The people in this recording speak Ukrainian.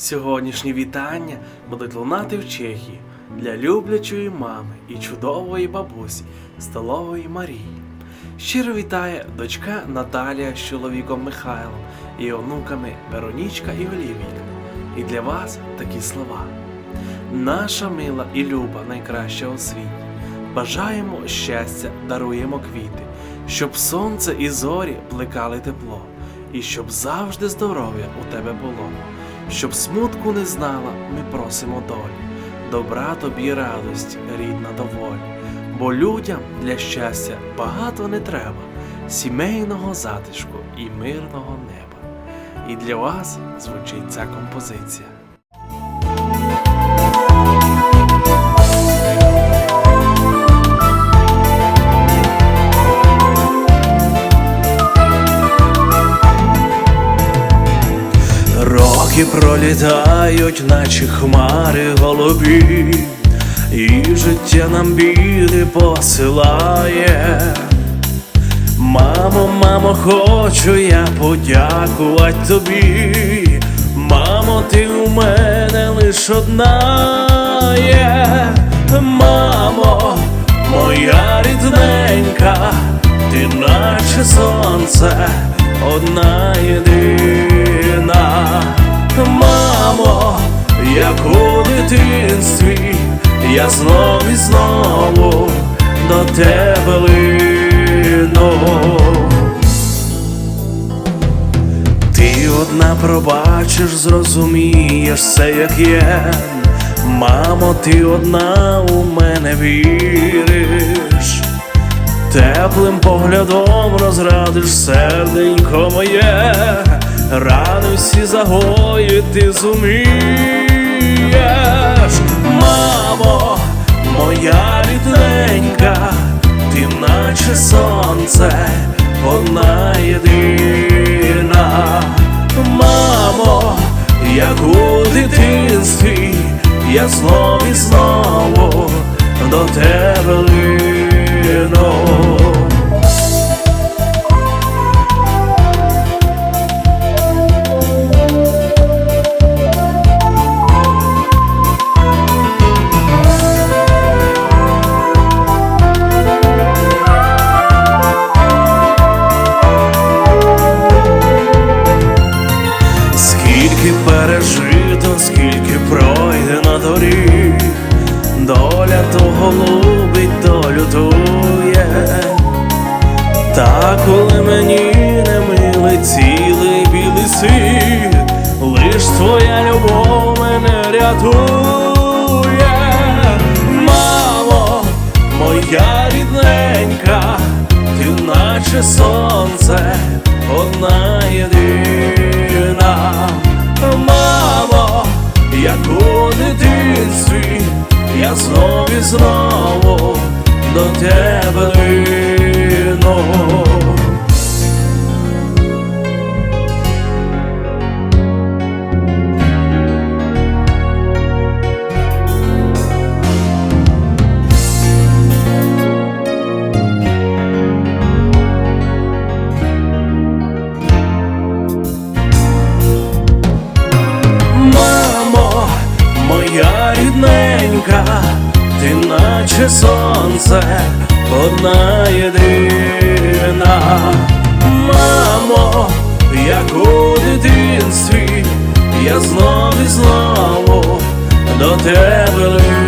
Сьогоднішні вітання будуть лунати в Чехії для люблячої мами і чудової бабусі столової Марії. Щиро вітає дочка Наталія з чоловіком Михайлом і онуками Веронічка і Олівійка. І для вас такі слова. Наша мила і люба найкраща у світі. Бажаємо щастя, даруємо квіти, щоб сонце і зорі плекали тепло, і щоб завжди здоров'я у тебе було, щоб смутку не знала, ми просимо долі, добра тобі радость, рідна доволі, бо людям для щастя багато не треба, сімейного затишку і мирного неба. І для вас звучить ця композиція. Роки пролітають, наче хмари голубі, і життя нам біди посилає. Мамо, мамо, хочу я подякувати тобі. Мамо, ти у мене лиш одна є. Мамо, моя рідненька, ти наче сонце, одна єдина. Мамо, як у дитинстві, я знов і знову до тебе лину. Ти одна пробачиш, зрозумієш все, як є. Мамо, ти одна у мене віриш, теплим поглядом розрадиш серденько моє, рани всі загоїти зумієш. Мамо, моя рідненька, мені не милий цілий білий світ, лиш твоя любов мене рятує. Мамо, моя рідненька, ти наче сонце, одна єдина. Мамо, як у дитинстві, я знов і знову до тебе лину. Моя рідненька, ти наче сонце, одна єдина. Мамо, як у дитинстві, я знов і знову до тебе лину.